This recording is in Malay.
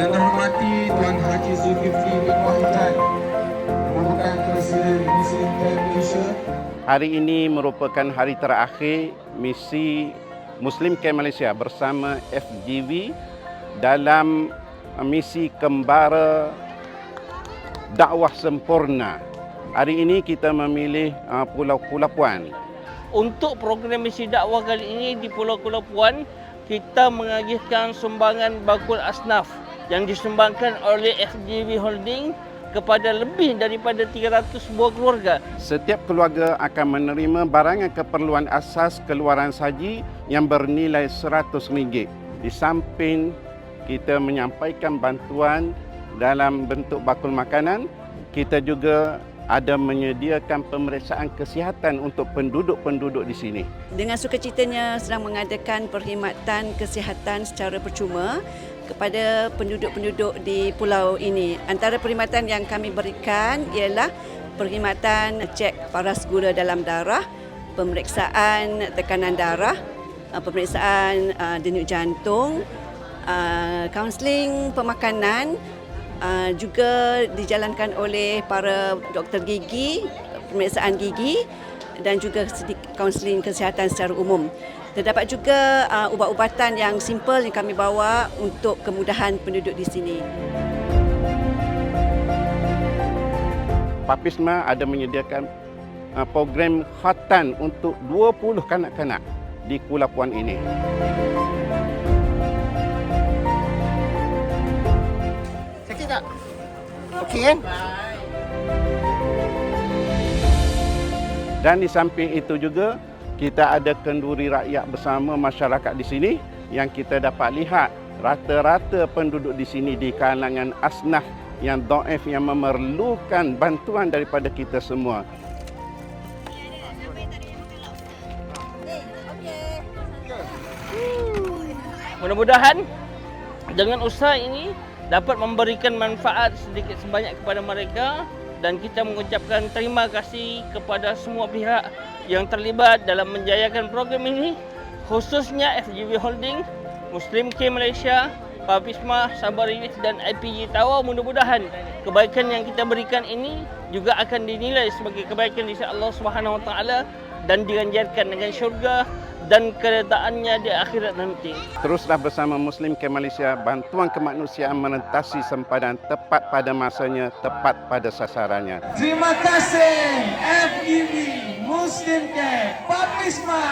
Yang dihormati Tuan Haji Zulkifli bin Wahidan merupakan Presiden Muslim Camp Malaysia Hari ini merupakan hari terakhir misi Muslim Camp Malaysia bersama FGV dalam misi kembara dakwah sempurna. Hari ini kita memilih uh, Pulau Kulapuan. Untuk program misi dakwah kali ini di Pulau Kulapuan, kita mengagihkan sumbangan bakul asnaf yang disumbangkan oleh FGV Holding kepada lebih daripada 300 buah keluarga. Setiap keluarga akan menerima barangan keperluan asas keluaran saji yang bernilai RM100. Di samping kita menyampaikan bantuan dalam bentuk bakul makanan, kita juga ada menyediakan pemeriksaan kesihatan untuk penduduk-penduduk di sini. Dengan sukacitanya sedang mengadakan perkhidmatan kesihatan secara percuma kepada penduduk-penduduk di pulau ini. Antara perkhidmatan yang kami berikan ialah perkhidmatan cek paras gula dalam darah, pemeriksaan tekanan darah, uh, pemeriksaan uh, denyut jantung, kaunseling pemakanan uh, juga dijalankan oleh para doktor gigi, pemeriksaan gigi dan juga kaunseling kesihatan secara umum. Terdapat juga uh, ubat-ubatan yang simple yang kami bawa untuk kemudahan penduduk di sini. Papisma ada menyediakan uh, program khatan untuk 20 kanak-kanak di Kulapuan ini. Sakit tak? Okey kan? Dan di samping itu juga kita ada kenduri rakyat bersama masyarakat di sini yang kita dapat lihat rata-rata penduduk di sini di kalangan asnaf yang doif yang memerlukan bantuan daripada kita semua. Mudah-mudahan dengan usaha ini dapat memberikan manfaat sedikit sebanyak kepada mereka dan kita mengucapkan terima kasih kepada semua pihak yang terlibat dalam menjayakan program ini khususnya FGV Holding, Muslim K Malaysia, Papisma, Sabar Relief dan IPG Tawau mudah-mudahan kebaikan yang kita berikan ini juga akan dinilai sebagai kebaikan di sisi Allah Subhanahu Wa Taala dan diganjarkan dengan syurga dan keredaannya di akhirat nanti. Teruslah bersama Muslim ke Malaysia, bantuan kemanusiaan menentasi sempadan tepat pada masanya, tepat pada sasarannya. Terima kasih FGV Muslim Camp Papisma